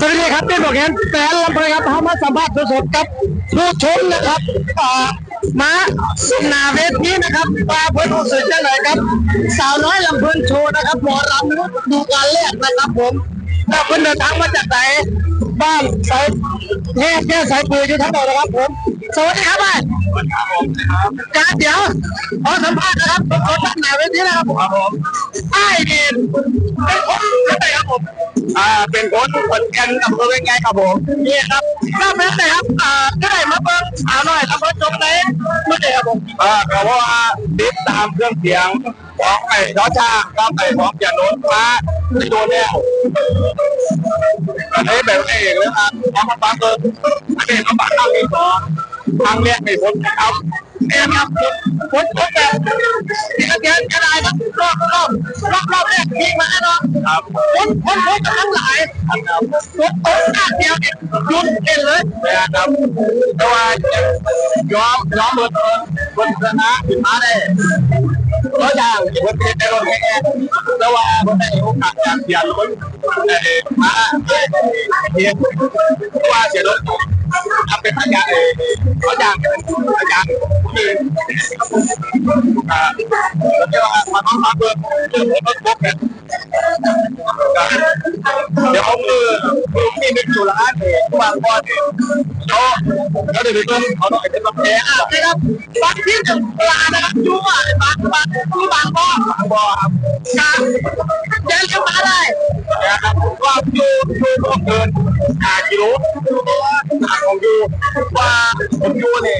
สวัสดีครับพี่บอกเห็นแสนลำเพลครับเขามาสัมภาษณ์สดๆกับผู้ชมนะครับมาสนาเวทีนะครับมาเพื่อนรู้สึกยังไงครับ สาวน้อยลำเพลินโชว์นะครับหมอลำดูการแรกนะครับผมแล้วเพื่อนเดินทางมาจากไหนบ้านสายแค่แค่สายปืนอยู่ทั้งหมดนะครับผม สวัสดีครับบ้านการเดี๋ยวขอสัมภาษณ์นะครับสดๆด้านหน้าเวทีนะครับครับผมไอ้เด่นเป็นคนที่ไหนครับผมอ่าเป็นโค้ชคนแก่นอำเภอเวียงไงครับผมนี่ครับก็เป็นไงครับอ่าก็ได้มาเบิ่งสาวน้อยทำรถจบไหนเมื่อไหร่ครับผมอ่าก็เพราะว่าติดตามเครื่องเสียงของไอ้ยอชาก็ไอ้ของยาโนนมาในตัวแล้วอันนี้แบบเอกเลยครับเอามาฟังเลยอันนี้มาฟังครั้งที่สอ ทางครั้งแรกในนะครับเนี่ยครับผมผมแบบที่กระเทียนกระไดครับรอบรอบรอบรอบแรกพีมาเนาะครับผมผมผมกับทั้งหลายครับผมตกหน้าเดียวเนี่ยยุ่นเก่งเลยนะครับแต่ว่ายอมยอมเบิดคนชนะขึ้นมาได้ก็อย่างคนที่ได้รถแข่งแต่ว่าคนได้โอกาสจากเสียรถมาเสียรถ ทำเป็นอาจารย์เขาอยางเป็นอาจารย์ที่อ่าแล้วก็มาต้องมาเบิร์เรื่องรถบกเนี่ยเดี๋ยวเอามือมือที่นึกอยู่ละอันเนี่ยวางก้อนเนี่ยเขาเขาเดี๋ยวต้องเขาต้องเป็นตัวแพ้อ่านะครับบางที่หนึ่งปลานะครับยูอะบางบางที่บางบ่อบางบ่อครับ การเดินเข้ามาได้นะครับก็อยู่อยู่ต้องเกินหากิโลทาของอยู่ว่าผมอยู่เนี่ย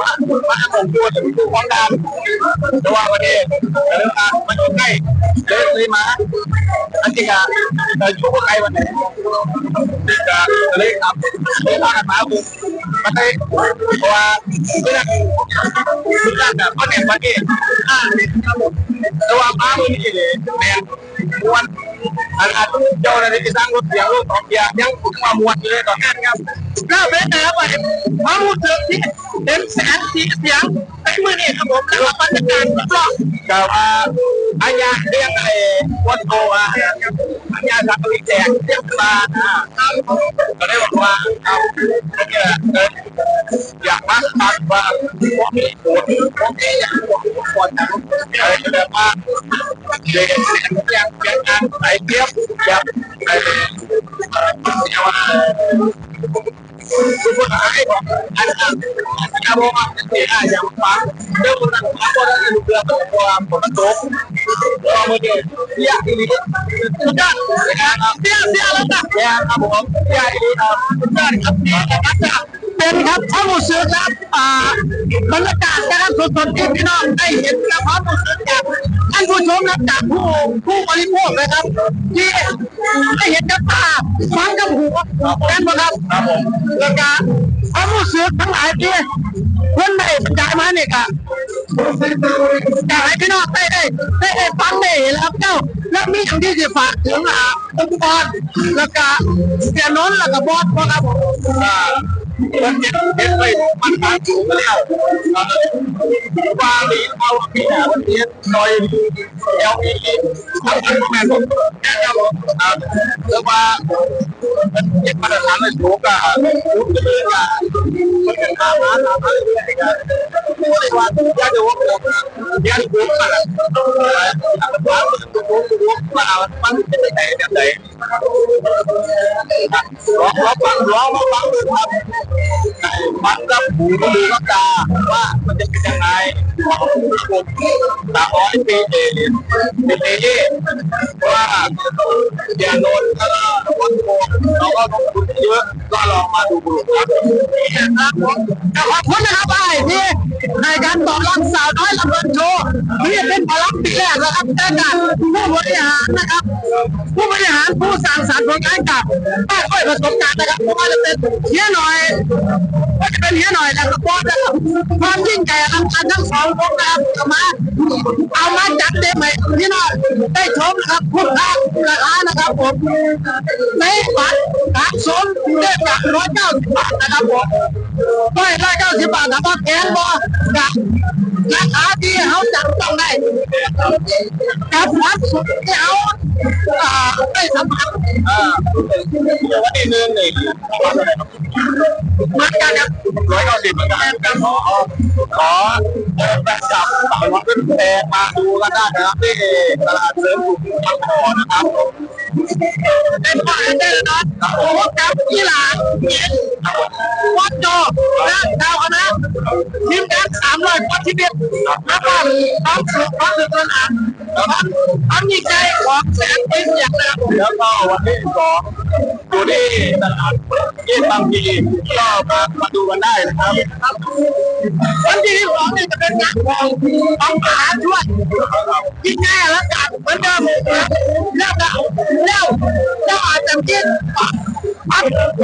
มามาของอยู่เนี่ยอยู่ของดำแต่ว่าวันนี้เรื่องอะมันอยู่ใกล้เลยเลยมาอันจริงอะแต่อยู่ใกล้วันนี้จะเลยครับเลยพากันมาบุกมาได้เพราะว่าเพื่อนเพื่อนแบบก็เนี่ยวันบ้าแต่ว่ามาเมื่ อนี้เลยแม่วันอันอันเจ้าหน้าที่สร้างรถเสียงรถสองเกียร์ยังฝึก มามวดอเลยตอนนั้นครับก็เป็นไงครับว่าความรู้สึกที่เต็มแสนสีเสียงในมือนี่ครับผมแล้วก็บรรยากาศรอบกับอาญาเรียกไอ้วัดโตอะอัญาสักลิแจกเรียกมาก็ได้บอกว่าเอาเนี่ยอยากมาตัดว่าพวกนี้ปวดพวกนี้อยากปวดปวดนะอะไรก็ได้ว่าเด็กเสียงเสียงเสียงกันไอ้เทียบแบบไอ้เอ่อคุณผู้ชายบอกอันนั้นอันนั้นบอกว่าเสียงเรื่องนั้นฟังว่าเรื่องเรื่องความผลตกเราเมื่อกี้เสียบ เสียเสียแล้วจ้ะเสียครับผมเสียอีนี้ครับสุดยอดครับเสียนะครับจ้ะเป็นครับความรู้สึกครับอ่าบรรยากาศนะครับสดๆที่พี่น้องได้เห็นกับความรู้สึกจากท่าน ผู้ชมนะจากผู้ผู้บริโภคนะครับที่ได้เห็นกับตาฟังกับหูกันบ่ครับครับผมแล้วก็ความรู้สึกทั้งหลายที่เพื่อนได้บรรยายมาเนี่ยก็อยากให้พี่น้องได้ได้ได้ได้ฟังได้เห็นแล้วเจ้าแล้วมีอย่างที่จะฝากถึงอ่าองค์กรแล้วก็เสียนนท์แล้วก็บอสบ่ครับผม มันเห็นเห็นเลยมันมาถูกแล้วว่าลีเอาพี่หาวันนี้หน่อยเอลอีทำเป็นแม่ผมแค่ครับผมอ่าเรียกว่ามันเก็มาตรฐานเลยถูกอะถูกเลยอะ มันเป็นอาหารอาหารเรื่อยๆกันพูดเลยว่าอยากจะว่าอยากจะรู้อะว่ามันถูกถูกถูกมาเอามันเป็นยังไงแบบไหนร้องร้องฟังร้องมาฟังดูครับมันกับหูก็ดูกับตาว่ามันจะเป็นยังไงของผมสามร้อยปีเองเป็นเอว่าอย่าโดนแขอบคุณนะครับไอ้ที่ในการตอรับสาวน้อยลำเบินโชว์ ที่เป็นพลังปีแรกนะครับแต่การผู้บริหารนะครับ ผู้บริหารผู้สร้างสรรค์ผลงานกับป้าค่อยประสบการณ์นะครับไม่ว่าจะเป็นเฮียหน่อยก็จะเป็นเฮียหน่อยแล้วก็บอสนะครับความยิ่งใหญ่อลังการทั้งสองวงนะครับมาเอามาจัดเต็มให้พี่น้องได้ชมนะครับคุ้มค่าราคานะครับผมในบัตรการสมเด็กจากร้อยเก้าสิบบาทนะครับผมร้อยร้อยเก้าสิบบาทถามว่าแพงบ่กับราคาที่เขาจับต้องได้กับวัดสุดที่เขาอ่าได้สัมผัสอ่าเดี๋ยววันนี้หนึ่งนี่ประมาณเท่าไหร่ครับเหมือนกันครับร้อยเก้าสิบเหมือนกันกันขอขอเดินไปจับสายวัดขึ้นแพงมาดูกันได้นะครับที่ตลาดเสริมสุขบางบ่อนะครับ เป็นฝ่ายได้แล้วนะโอ้กับกีฬาเย็นวัดจและดาวคณะทีมงานสามร้อยคนที่เด็ดแล้วก็ต้องสุขความสุขกันอะแล้วก็ต้องมีใจของแสนเป็นอย่างนะครับแล้วก็วันที่สองอยู่ที่ตลาดยี่บางพีก็มามาดูกันได้นะครับวันที่สองนี่จะเป็นงานของของมหาช่วยยิ่งแย่แล้วกันเหมือนเดิมนะแล้วก็แล้วแล้วอาจจะกินปรับป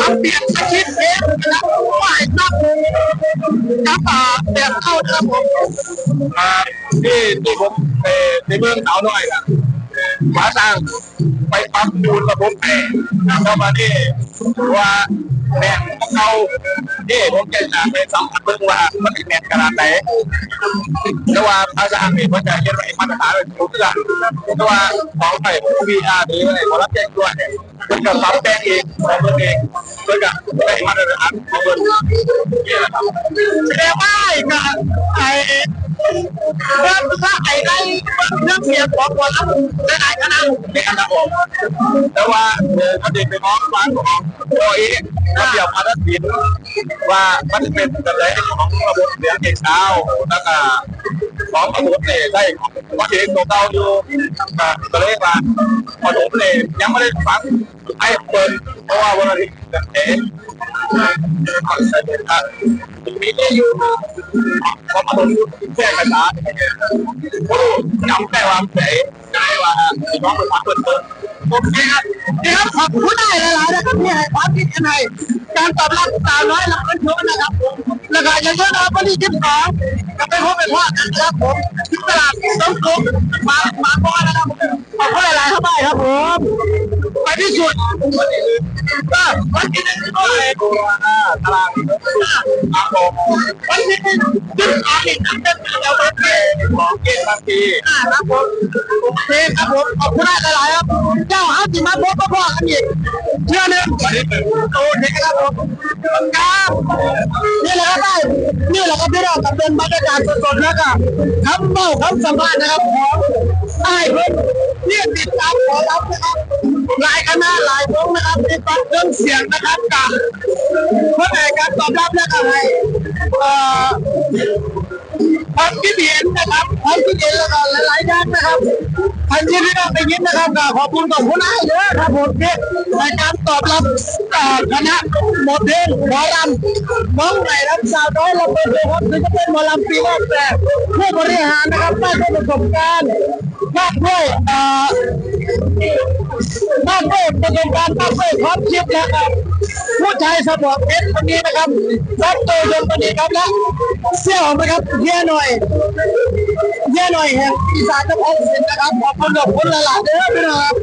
รับเปลี่ยนสคริปต์เองนะครับว่าให้นับกับอ่าแบบเข้าครับผมอ่าที่ที่ผมเอในเมืองสาวน้อยนะหมาสร้างไปปั๊มดูนระบบแอร์เข้ามานี่ว่า แม่ของเขาที่ผมจะจะไปสัมผัสเบิ่งว่ามันเป็นแม่นขนาดไหนแต่ว่าภาษาอังกฤษมันจะเขียนไว้มาตรฐานเป็นทุกอย่างแต่ว่าของไทยผมมีอาร์หรืออะไรขอรับแจ้งด้วยเนี่ยมันก็ปรับแปลงเองของเบิ่งเองเพื่อกับได้มาตรฐานของเบิ่งเนี่ยครับแสดงว่าไอ้ เรื่องถ้าไอ้ได้เรื่องเสียงของคนแล้วได้ไอ้คณะเนี่ยครับผมแต่ว่าเออเขาเด็กไปมองฟังของตัวเองก็เบียวมาตัดสินว่ามันเป็นแบบไหนของระบบเสียงเอกเช้าแล้วก็ ของระบบเนี่ยได้ของของเองตัวเก่าอยู่ก็เลยว่าพอผมเนี่ยยังไม่ได้ฟังไอ้เปิดเพราะว่าวันอาทิตย์เองมีที่อยู่พอมาลงแค่กระดาษโอ้จำได้ว่าไหนได้ว่าน้องเป็นคนเปิดเปิด โอเคครับนี่ครับขอบคุณได้หลายๆนะครับที่ให้ความคิดเห็นให้การตอบรับสาวน้อยรับเป็นชุดนะครับผมแล้วก็อย่างเช่นวันที่ยี่สิบสองก็ไปพบเป็นพ่อกันนะครับผมที่ตลาดสมกุลมามาพ่อนะครับขอบคุณหลายๆครับไปครับผม ไปที่สุดก็วันที่หนึ่งก็เลยตัวตารางอาโมวันที่หนึ่งยี่สิบสองนี่ทำเป็นเดี๋ยววันที่ของเกณฑ์บางทีอ่าครับผมโอเคครับผมขอบคุณหลายๆครับ เจ้าอาจิมาพบพ่อกันอีกเชื่อหนึ่งวันที่หนึ่งโอเคครับผมครับนี่แหละครับได้นี่แหละครับพี่น้องกับเป็นบรรยากาศสดๆแล้วก็คำเบ้าคำสัมภาษณ์นะครับของไอ้เพื่อนที่ติดตามขอรับนะครับ หลายคณะหลายวงนะครับติดตามเครื่องเสียงนะครับกับเพื่อในการตอบรับและก็ให้เอ่อความคิดเห็นนะครับความคิดเห็นแล้วก็หลายๆด้านนะครับทันทีที่เราไปยินนะครับก็ขอบคุณขอบคุณไอ้เด้อครับผมที่ในการตอบรับคณะหมดเพลงหมอลำน้องใหม่รับสาวน้อยเราเป็นเลยครับถึงจะเป็นหมอลำปีแรกแต่ผู้บริหารนะครับได้ประสบการณ์มากด้วย เอ่อมากด้วยประสบการณ์มากด้วยความคิดนะครับ ผู้ชายสมองเพชรคนนี้นะครับรับตัวยนต์คนนี้ครับและเสี่ยวนะครับเย่หน่อยเย่หน่อยแห่งอีสานนครศรีนะครับขอบคุณขอบคุณหลายๆเด้อพี่น้องครับ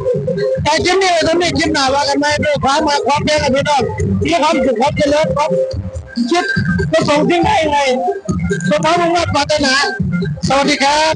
แต่คลิปนี้เราไม่คลิปหน้าว่ากันไหมด้วยความมาความเพียงกันพี่น้องที่ความสุขความเจริญครับคิดประสงค์ที่ไหนไงสมภพมุ่งมั่นปรารถนาสวัสดีครับ